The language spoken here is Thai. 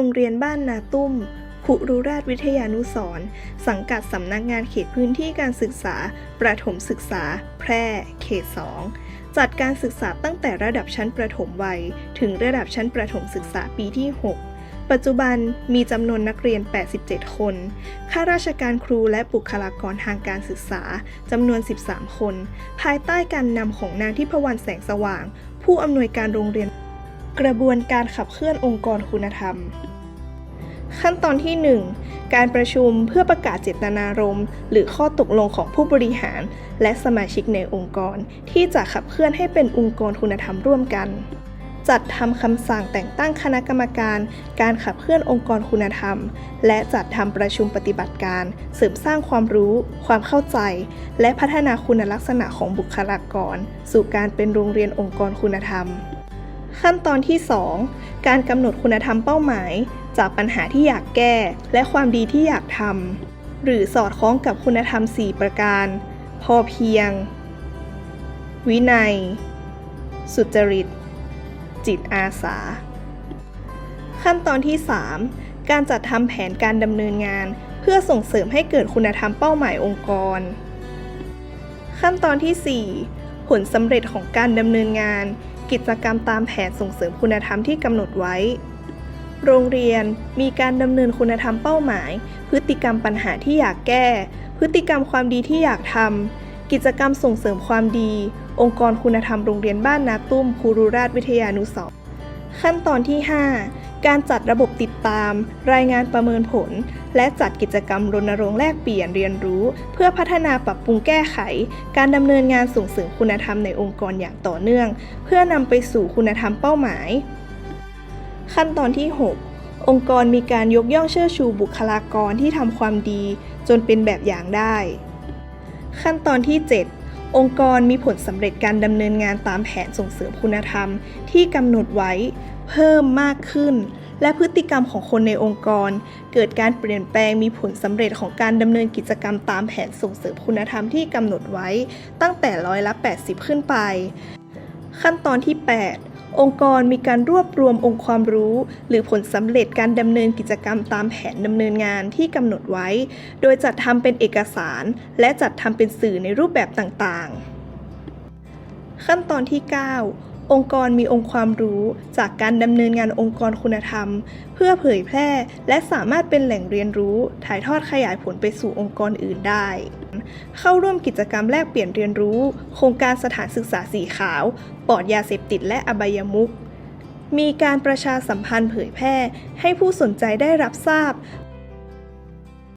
โรงเรียนบ้านนาตุ้มคุรุราชวิทยานุสร์สังกัดสำนักงานเขตพื้นที่การศึกษา ประถมศึกษา แพร่ เขต 2 จัดการศึกษาตั้งแต่ระดับชั้นประถมวัย ถึงระดับชั้นประถมศึกษาปีที่ 6 ปัจจุบันมีจำนวนนักเรียน 87 คน ข้าราชการครูและบุคลากรทางการศึกษาจำนวน 13 คน ภายใต้การนำของนางทิพวรรณแสงสว่าง ผู้อำนวยการโรงเรียน กระบวนการขับเคลื่อนองค์กรคุณธรรม ขั้นตอนที่ 1 การประชุมเพื่อประกาศเจตนารมณ์ หรือข้อตกลงของผู้บริหาร และสมาชิกในองค์กร ที่จะขับเคลื่อนให้เป็นองค์กรคุณธรรมร่วมกัน จัดทำคำสั่งแต่งตั้งคณะกรรมการ การขับเคลื่อนองค์กรคุณธรรม และจัดทำประชุมปฏิบัติการ เสริมสร้างความรู้ ความเข้าใจ และพัฒนาคุณลักษณะของบุคลากร สู่การเป็นโรงเรียนองค์กรคุณธรรม ขั้นตอนที่ 2 การกำหนดคุณธรรมเป้าหมาย จากปัญหาที่อยากแก้ และความดีที่อยากทำหรือสอดคล้องกับคุณธรรม 4 ประการ พอเพียง วินัย สุจริต จิตอาสา ขั้นตอนที่ 3 การจัดทำแผนการดำเนินงาน เพื่อส่งเสริมให้เกิดคุณธรรมเป้าหมายองค์กร ขั้นตอนที่ 4 ผลสำเร็จของการดำเนินงาน กิจกรรมตามแผนส่งเสริมคุณธรรมที่กำหนดไว้ โรงเรียนมีการดำเนินคุณธรรมเป้าหมาย พฤติกรรมปัญหาที่อยากแก้ พฤติกรรมความดีที่อยากทำกิจกรรมส่งเสริมความดี องค์กรคุณธรรมโรงเรียนบ้านนาตุ้มครูรุราชวิทยานุสรณ์ขั้นตอนที่ 5 การจัดระบบติดตาม รายงานประเมินผล และจัดกิจกรรมรณรงค์แลกเปลี่ยนเรียนรู้ เพื่อพัฒนาปรับปรุงแก้ไข การดำเนินงานส่งเสริมคุณธรรมในองค์กรอย่างต่อเนื่อง เพื่อนำไปสู่คุณธรรมเป้าหมาย ขั้นตอนที่ 6 องค์กรมีการยกย่องเชิดชูบุคลากรที่ทำความดี จนเป็นแบบอย่างได้ ขั้นตอนที่ 7 องค์กรมีผลสำเร็จการดำเนินงานตามแผนส่งเสริมคุณธรรม ที่กำหนดไว้เพิ่มมากขึ้น และพฤติกรรมของคนในองค์กร เกิดการเปลี่ยนแปลงมีผลสำเร็จของการดำเนินกิจกรรมตามแผนส่งเสริมคุณธรรมที่กำหนดไว้ตั้งแต่ร้อยละ 80 ขึ้นไป ขั้นตอนที่ 8 องค์กรมีการรวบรวมองค์ความรู้ หรือผลสำเร็จการดำเนินกิจกรรมตามแผนดำเนินงานที่กำหนดไว้ โดยจัดทำเป็นเอกสาร และจัดทำเป็นสื่อในรูปแบบต่างๆ ขั้นตอนที่ 9 องค์กรมีองค์ความรู้จากการดำเนินงานองค์กรคุณธรรม เพื่อเผยแพร่ และสามารถเป็นแหล่งเรียนรู้ ถ่ายทอดขยายผลไปสู่องค์กรอื่นได้ เข้าร่วมกิจกรรมแลกเปลี่ยนเรียนรู้ โครงการสถานศึกษาสีขาว ปลอดยาเสพติดและอบายมุขมีการประชาสัมพันธ์เผยแพร่ ให้ผู้สนใจได้รับทราบ